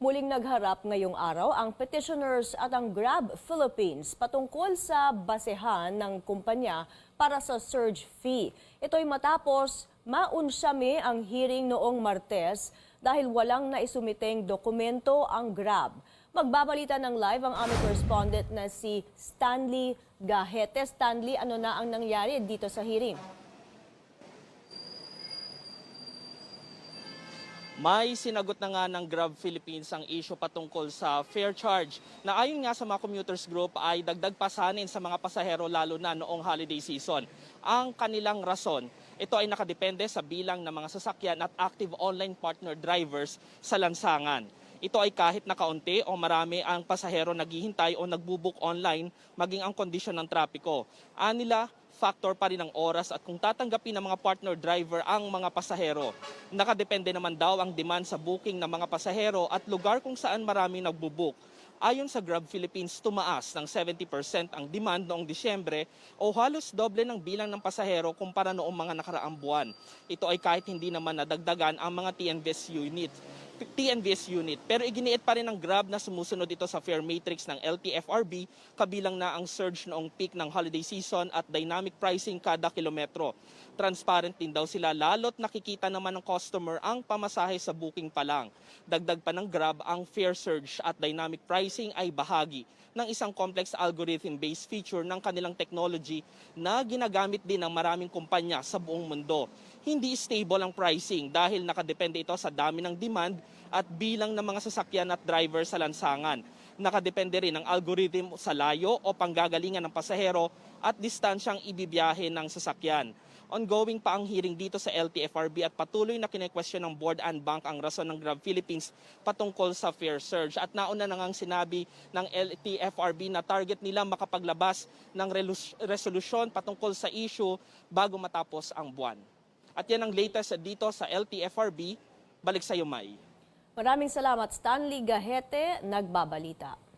Muling nagharap ngayong araw ang petitioners at ang Grab Philippines patungkol sa basehan ng kumpanya para sa surge fee. Ito'y matapos maunsyami ang hearing noong Martes dahil walang naisumiteng dokumento ang Grab. Magbabalita ng live ang aming correspondent na si Stanley Gahete. Stanley, ano na ang nangyari dito sa hearing? May sinagot na nga ng Grab Philippines ang issue patungkol sa fair charge na ayon nga sa mga commuters group ay dagdag pasanin sa mga pasahero lalo na noong holiday season. Ang kanilang rason, ito ay nakadepende sa bilang ng mga sasakyan at active online partner drivers sa lansangan. Ito ay kahit na kaunti o marami ang pasahero naghihintay o nagbubuk online maging ang kondisyon ng trapiko. Anila, factor pa rin ang oras at kung tatanggapin ng mga partner driver ang mga pasahero. Nakadepende naman daw ang demand sa booking ng mga pasahero at lugar kung saan marami nagbubook. Ayon sa Grab Philippines, tumaas ng 70% ang demand noong Disyembre o halos doble ng bilang ng pasahero kumpara noong mga nakaraang buwan. Ito ay kahit hindi naman nadagdagan ang mga TNVS unit. TNVS unit. Pero iginiit pa rin ng Grab na sumusunod ito sa fare matrix ng LTFRB kabilang na ang surge noong peak ng holiday season at dynamic pricing kada kilometro. Transparent din daw sila lalo't nakikita naman ng customer ang pamasahe sa booking pa lang. Dagdag pa ng Grab ang fare surge at dynamic pricing ay bahagi ng isang complex algorithm-based feature ng kanilang technology na ginagamit din ng maraming kumpanya sa buong mundo. Hindi stable ang pricing dahil nakadepende ito sa dami ng demand at bilang ng mga sasakyan at driver sa lansangan. Nakadepende rin ang algorithm sa layo o panggagalingan ng pasahero at distansyang ibibiyahe ng sasakyan. Ongoing pa ang hearing dito sa LTFRB at patuloy na kinekwestiyon ng Board and Bank ang rason ng Grab Philippines patungkol sa fare surge. At nauna na ngang sinabi ng LTFRB na target nila makapaglabas ng resolusyon patungkol sa issue bago matapos ang buwan. At yan ang latest dito sa LTFRB. Balik sa iyo, Mai. Maraming salamat Stanley Gahete, nagbabalita.